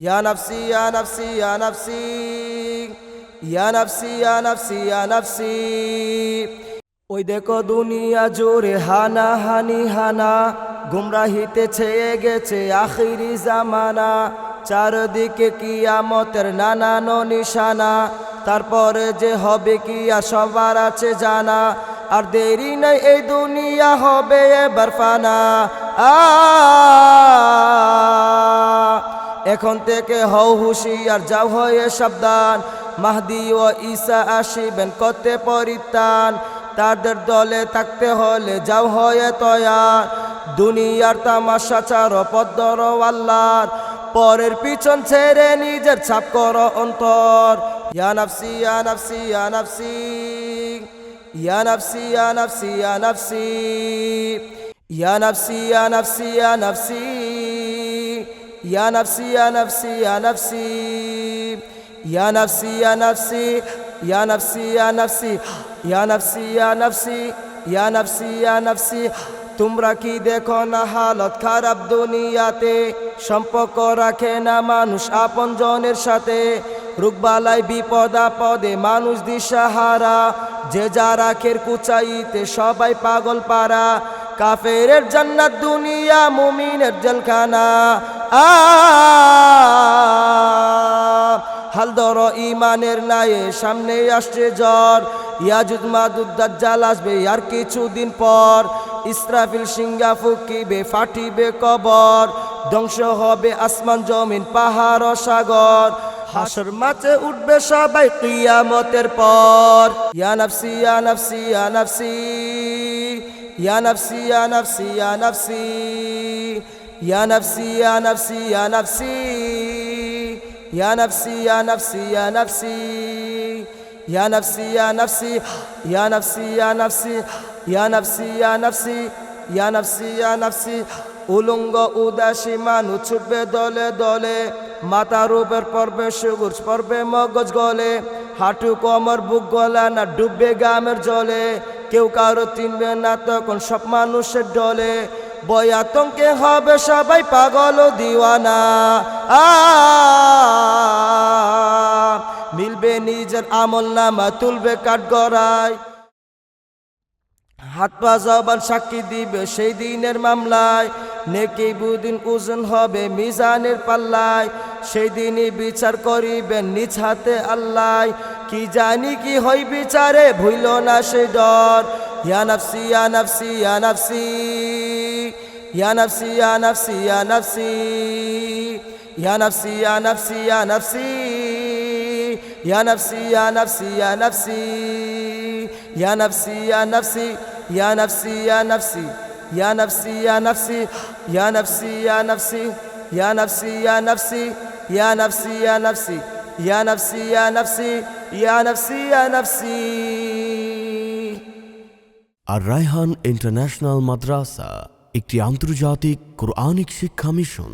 يا نفسي يا نفسي يا نفسي يا نفسي يا نفسي يا نفسي ওই দেখো দুনিয়া জোরে হানা হানি হানা গুমরাহিতে ছেয়ে গেছে আখিরি জামানা চারদিকে কিয়ামতের নানান নিশানা তারপরে যে হবে কিয়া সবার আছে জানা আর দেরি নাই এই দুনিয়া হবে এবার ফানা আ এখন থেকে হও হুশিয়ার, যাও হয়ে সাবধান। মাহদি ও ঈসা আসিবেন, কতে পরিত্রাণ। তাদের দলে থাকতে হলে যাও হয়ে তয়ার। দুনিয়ার তামাশা চার পদ্মর আল্লাহর। পরের পিছন ছেড়ে নিজের ছাপ কর অন্তর। ইয়া নাফসি ইয়া নাফসি ইয়া নাফসি। ইয়া নাফসি ইয়া নাফসি ইয়া নাফসি ইয়া নাফসি। ইয়া নাফসি ইয়া নাফসি ইয়া নাফসি ইয়া নাফসি। তোমরা কি দেখো না হালত খারাপ দুনিয়াতে? সম্পর্ক রাখে না মানুষ আপন জনের সাথে। রুগবালায় বিপদ আপদে মানুষ দিশাহারা। যে যারা রাখের কুচাইতে সবাই পাগল পারা কাফেরের জান্নাত, দুনিয়া মুমিনের জেলখানা। আ, হাল ইমানের নায়ে সামনে আসছে জ্বর। ইয়াজুদ মাদুদ দাজ্জাল আসবে আর কিছুদিন পর। ইসরাফিল সিঙ্গা ফুকিবে, ফাটিবে কবর। ধ্বংস হবে আসমান, জমিন, পাহাড় সাগর। হাসর মাঝে উঠবে সবাই কিয়ামতের পর। ইয়া নাফসি ইয়া নাফসি ইয়া নাফসি। ইয়া নাফসি ইয়া নাফসি ইয়া নাফসি ইয়া নাফসি ইয়া নাফসি ইয়া নাফসি ইয়া নাফসি ইয়া নাফসি ইয়া নাফসি ইয়া নাফসি ইয়া নাফসি ইয়া নাফসি ইয়া নাফসি ইয়া নাফসি ইয়া নাফসি ইয়া নাফসি ইয়া নাফসি উলঙ্গ উদাসী মানুষ ছুটবে দলে দলে মাথার উপর পড়বে সুগুর পর্বে মগজ গলে হাঁটু কমর বুক গলা না ডুববে গ্রামের জলে কেউ কারও চিনবে না তখন সব মানুষের ডলে। বই আতঙ্কে হবে সবাই পাগল দিওয়ানা। আ মিলবে নিজের আমল নামা, তুলবে কাঠ গড়ায়। হাত পা জবান সাক্ষী দিবে সেই দিনের মামলায়। নেকি বুদিন ওজন হবে মিজানের পাল্লায়। সেই দিনই বিচার করিবেন নিজ হাতে আল্লাহ। কি জানি কি হই বিচারে ভুইল না সে ডর ইয়া নাফসি ইয়া নাফসি ইয়া নাফসি ইয়া নাফসি ইয়া নাফসি ইয়া নাফসি ইয়া নাফসি ইয়া নাফসি ইয়া নাফসি ইয়া নাফসি ইয়া নাফসি ইয়া নাফসি ইয়া নাফসি ইয়া নাফসি ইয়া ইয়া ইয়া ইয়া ইয়া ইয়া ইয়া ইয়া ইয়া ইয়া يا نفسي يا نفسي يا نفسي يا نفسي الريحان انترناشنال مدرسة একটি আন্তর্জাতিক কোরআনিক শিক্ষা মিশন